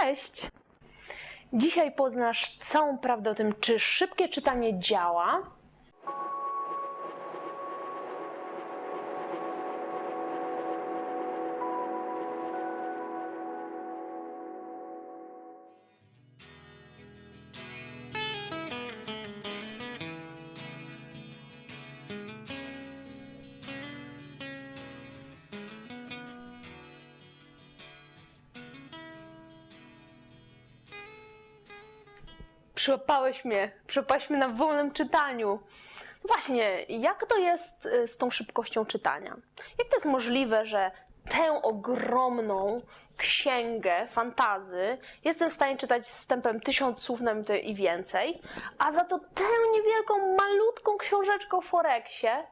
Cześć! Dzisiaj poznasz całą prawdę o tym, czy szybkie czytanie działa. Przyłapałeś mnie, przyłapałeś mnie na wolnym czytaniu. Właśnie, jak to jest y, z tą szybkością czytania? Jak to jest możliwe, że tę ogromną księgę fantazy jestem w stanie czytać z tempem tysiąc słów na minutę i więcej, a za to tę niewielką, malutką książeczkę o Forexie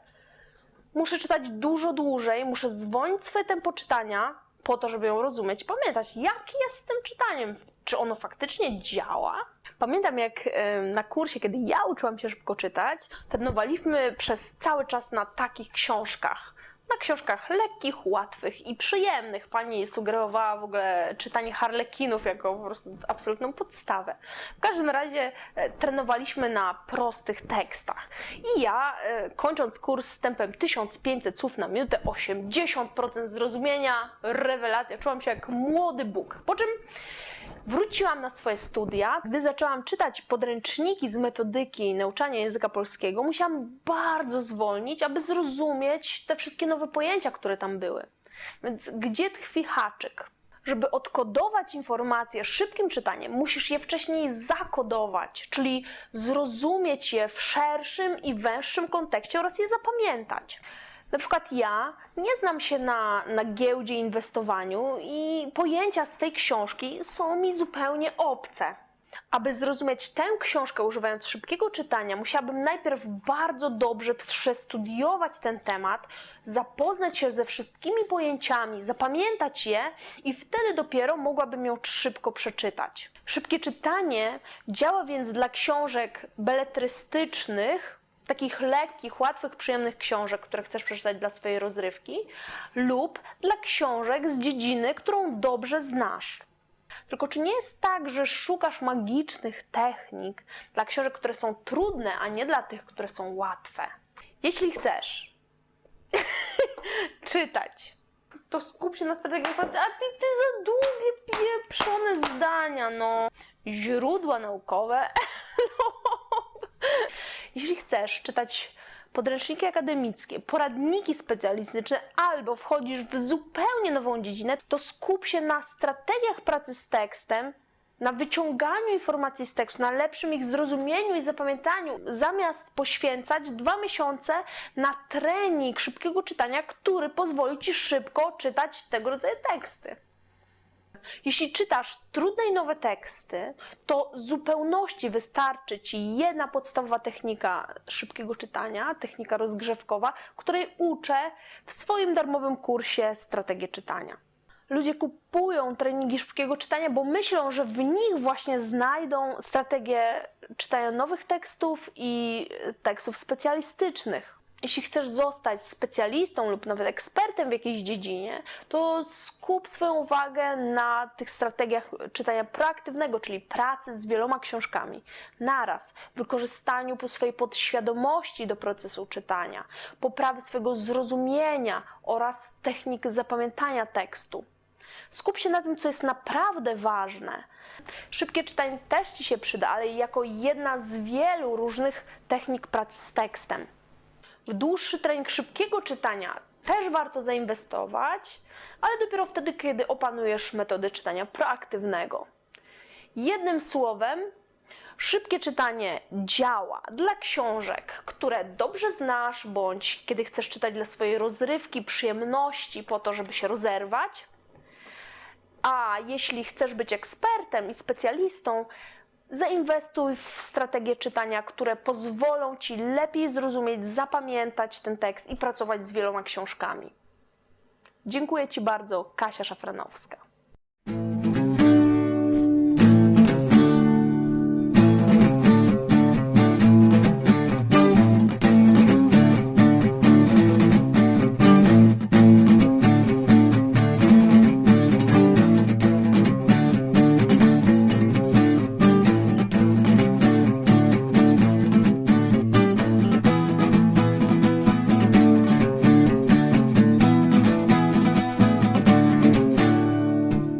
muszę czytać dużo dłużej, muszę zwolnić swoje tempo czytania po to, żeby ją rozumieć, pamiętać, jak jest z tym czytaniem, czy ono faktycznie działa. Pamiętam, jak na kursie, kiedy ja uczyłam się szybko czytać, trenowaliśmy przez cały czas na takich książkach. Na książkach lekkich, łatwych i przyjemnych. Pani sugerowała w ogóle czytanie harlekinów jako po prostu absolutną podstawę. W każdym razie e, trenowaliśmy na prostych tekstach. I ja, e, kończąc kurs z tempem 1500 słów na minutę, 80% zrozumienia, rewelacja, czułam się jak młody Bóg. Po czym wróciłam na swoje studia. Gdy zaczęłam czytać podręczniki z metodyki nauczania języka polskiego, musiałam bardzo zwolnić, aby zrozumieć te wszystkie nowe pojęcia, które tam były. Więc gdzie tkwi haczyk? Żeby odkodować informacje szybkim czytaniem, musisz je wcześniej zakodować, czyli zrozumieć je w szerszym i węższym kontekście oraz je zapamiętać. Na przykład ja nie znam się na, na giełdzie inwestowaniu i pojęcia z tej książki są mi zupełnie obce. Aby zrozumieć tę książkę używając szybkiego czytania, musiałabym najpierw bardzo dobrze przestudiować ten temat, zapoznać się ze wszystkimi pojęciami, zapamiętać je i wtedy dopiero mogłabym ją szybko przeczytać. Szybkie czytanie działa więc dla książek beletrystycznych, takich lekkich, łatwych, przyjemnych książek, które chcesz przeczytać dla swojej rozrywki, lub dla książek z dziedziny, którą dobrze znasz. Tylko czy nie jest tak, że szukasz magicznych technik dla książek, które są trudne, a nie dla tych, które są łatwe? Jeśli chcesz czytać, to skup się na strategii pracy, a ty, ty za długie, pieprzone zdania, no. Źródła naukowe. Jeśli chcesz czytać podręczniki akademickie, poradniki specjalistyczne albo wchodzisz w zupełnie nową dziedzinę, to skup się na strategiach pracy z tekstem, na wyciąganiu informacji z tekstu, na lepszym ich zrozumieniu i zapamiętaniu, zamiast poświęcać dwa miesiące na trening szybkiego czytania, który pozwoli ci szybko czytać tego rodzaju teksty. Jeśli czytasz trudne i nowe teksty, to zupełności wystarczy Ci jedna podstawowa technika szybkiego czytania, technika rozgrzewkowa, której uczę w swoim darmowym kursie Strategię czytania. Ludzie kupują treningi szybkiego czytania, bo myślą, że w nich właśnie znajdą strategię czytania nowych tekstów i tekstów specjalistycznych. Jeśli chcesz zostać specjalistą lub nawet ekspertem w jakiejś dziedzinie, to skup swoją uwagę na tych strategiach czytania proaktywnego, czyli pracy z wieloma książkami naraz, wykorzystaniu po swojej podświadomości do procesu czytania, poprawy swojego zrozumienia oraz technik zapamiętania tekstu. Skup się na tym, co jest naprawdę ważne. Szybkie czytanie też Ci się przyda, ale jako jedna z wielu różnych technik pracy z tekstem. W dłuższy trening szybkiego czytania też warto zainwestować, ale dopiero wtedy, kiedy opanujesz metody czytania proaktywnego. Jednym słowem, szybkie czytanie działa dla książek, które dobrze znasz, bądź kiedy chcesz czytać dla swojej rozrywki, przyjemności, po to, żeby się rozerwać. A jeśli chcesz być ekspertem i specjalistą, zainwestuj w strategie czytania, które pozwolą ci lepiej zrozumieć, zapamiętać ten tekst i pracować z wieloma książkami. Dziękuję Ci bardzo, Kasia Szafranowska.